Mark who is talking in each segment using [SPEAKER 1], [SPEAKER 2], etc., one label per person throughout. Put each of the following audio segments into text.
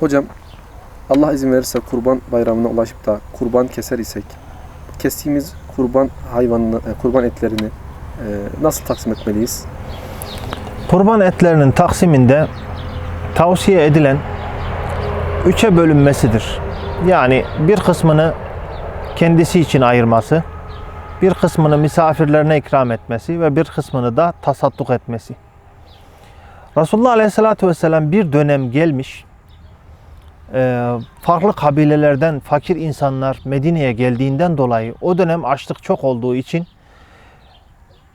[SPEAKER 1] Hocam Allah izin verirse kurban bayramına ulaşıp da kurban keser isek kestiğimiz kurban hayvanını, e, kurban etlerini e, nasıl taksim etmeliyiz?
[SPEAKER 2] Kurban etlerinin taksiminde tavsiye edilen üçe bölünmesidir. Yani bir kısmını kendisi için ayırması, bir kısmını misafirlerine ikram etmesi ve bir kısmını da tasadduk etmesi. Resulullah Aleyhisselatü Vesselam bir dönem gelmiş, farklı kabilelerden fakir insanlar Medine'ye geldiğinden dolayı o dönem açlık çok olduğu için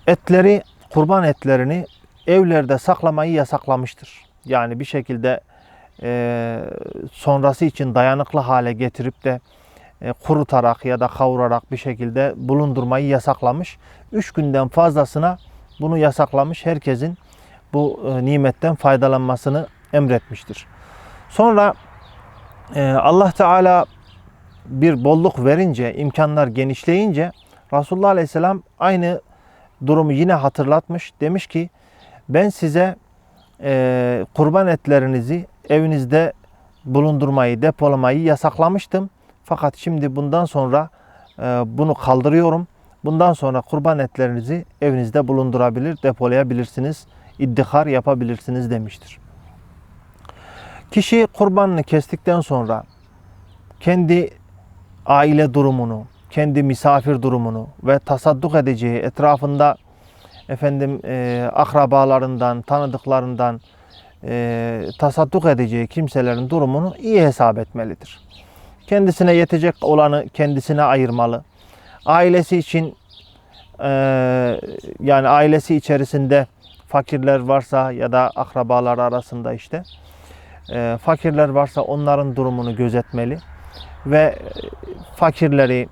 [SPEAKER 2] etleri, kurban etlerini evlerde saklamayı yasaklamıştır. Yani bir şekilde e, sonrası için dayanıklı hale getirip de e, kurutarak ya da kavurarak bir şekilde bulundurmayı yasaklamış. Üç günden fazlasına bunu yasaklamış. Herkesin bu e, nimetten faydalanmasını emretmiştir. Sonra Allah Teala bir bolluk verince, imkanlar genişleyince Resulullah Aleyhisselam aynı durumu yine hatırlatmış. Demiş ki ben size e, kurban etlerinizi evinizde bulundurmayı, depolamayı yasaklamıştım. Fakat şimdi bundan sonra e, bunu kaldırıyorum. Bundan sonra kurban etlerinizi evinizde bulundurabilir, depolayabilirsiniz, iddihar yapabilirsiniz demiştir. Kişi kurbanını kestikten sonra kendi aile durumunu, kendi misafir durumunu ve tasadduk edeceği etrafında efendim e, akrabalarından, tanıdıklarından e, tasadduk edeceği kimselerin durumunu iyi hesap etmelidir. Kendisine yetecek olanı kendisine ayırmalı. Ailesi için e, yani ailesi içerisinde fakirler varsa ya da akrabalar arasında işte e, fakirler varsa onların durumunu gözetmeli ve e, fakirleri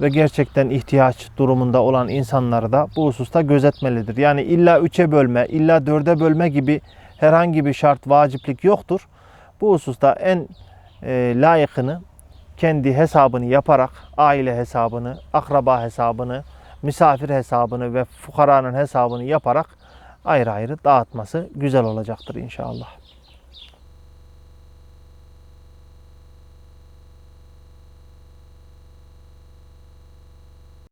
[SPEAKER 2] ve gerçekten ihtiyaç durumunda olan insanları da bu hususta gözetmelidir. Yani illa üçe bölme, illa dörde bölme gibi herhangi bir şart, vaciplik yoktur. Bu hususta en e, layıkını kendi hesabını yaparak, aile hesabını, akraba hesabını, misafir hesabını ve fukaranın hesabını yaparak ayrı ayrı dağıtması güzel olacaktır inşallah.